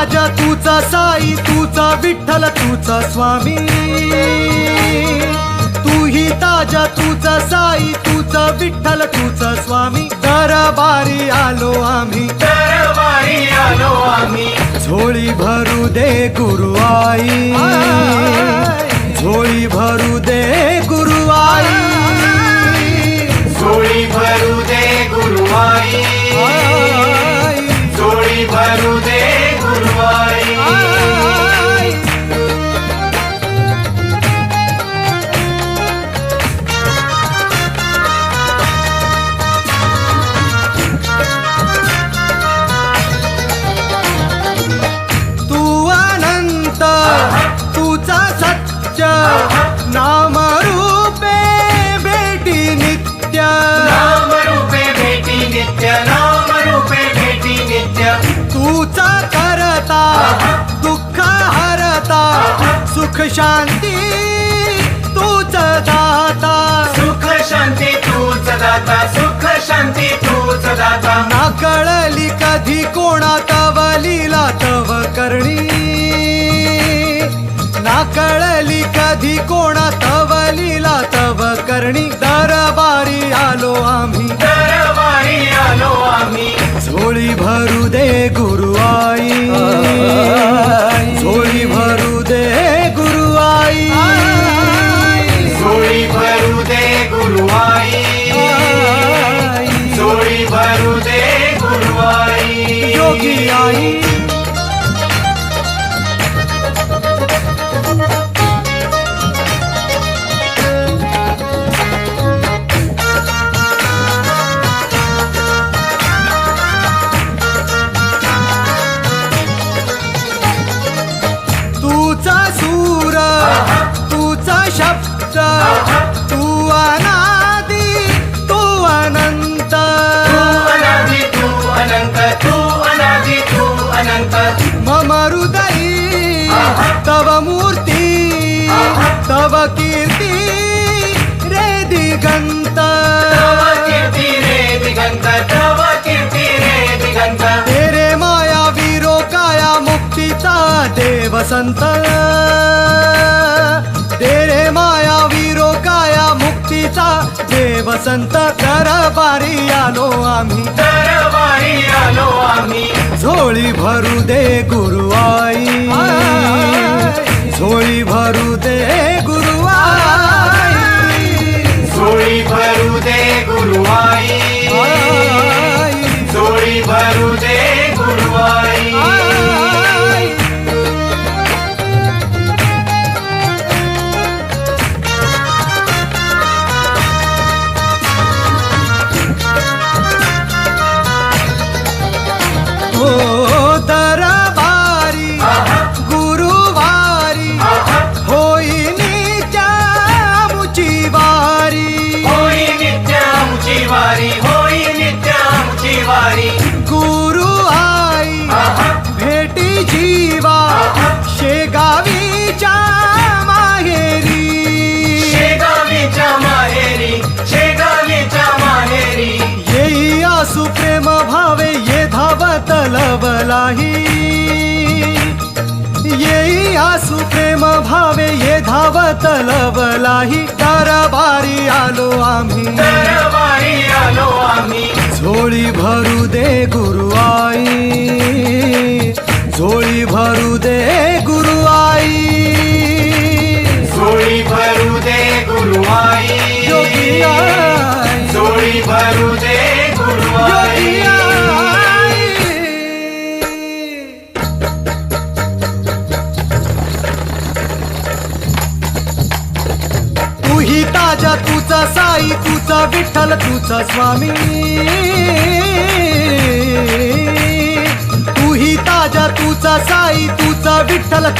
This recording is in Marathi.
ताजा तुझा साई तुझा विठ्ठल तुझा स्वामी. तू ही ताजा तुझा साई तुझा विठ्ठल तुझा स्वामी. दरबारी आलो आम्ही. दरबारी आलो आम्ही. झोळी भरू दे गुरु आई भेटी नित्य. नाम रूपे भेटी नित्य नाम रूपे भेटी नित्य. तुझा करता दुःख हरता सुख शांती तूच दाता. सुख शांती तूच दाता सुख शांती तूच दाता. ना कळली कधी कोणा तव लीला तव करणी. कधी कोणा तव लीला तव करणी दरबारी आलो आम्ही. दरबारी आलो आम्ही. झोळी भरू दे गुरु आई. झोळी भरू दे गुरु आई. सोळी भरू दे गुरुवाई सोळी भरू दे गुरुवाई योगी आई. मम हृदयी तव मूर्ती तव कीर्ती रे तव तेरे माया वीरो काया मुक्तीचा देव तेरे माया वीरो काया मुक्तीचा देव संत दरबारी आलो आम्ही. दरबारी आलो आम्ही. झोळी भरू दे गुरु आई. झोळी भरू दे शेगावीच्या माहेरी. शेगावीच्या माहेरी शेगावीच्या माहेरी. येई आसु प्रेम भावे ये धावत लवलाही. येई आसु प्रेम भावे ये धावत लवलाही. दरबारी आलो आम्ही. दरबारी आलो आम्ही. झोळी भरू दे गुरु राजा तुझा साई तुझा विठ्ठल तुझा स्वामी. तू ही ताजा तुझा साई तुझा विठ्ठल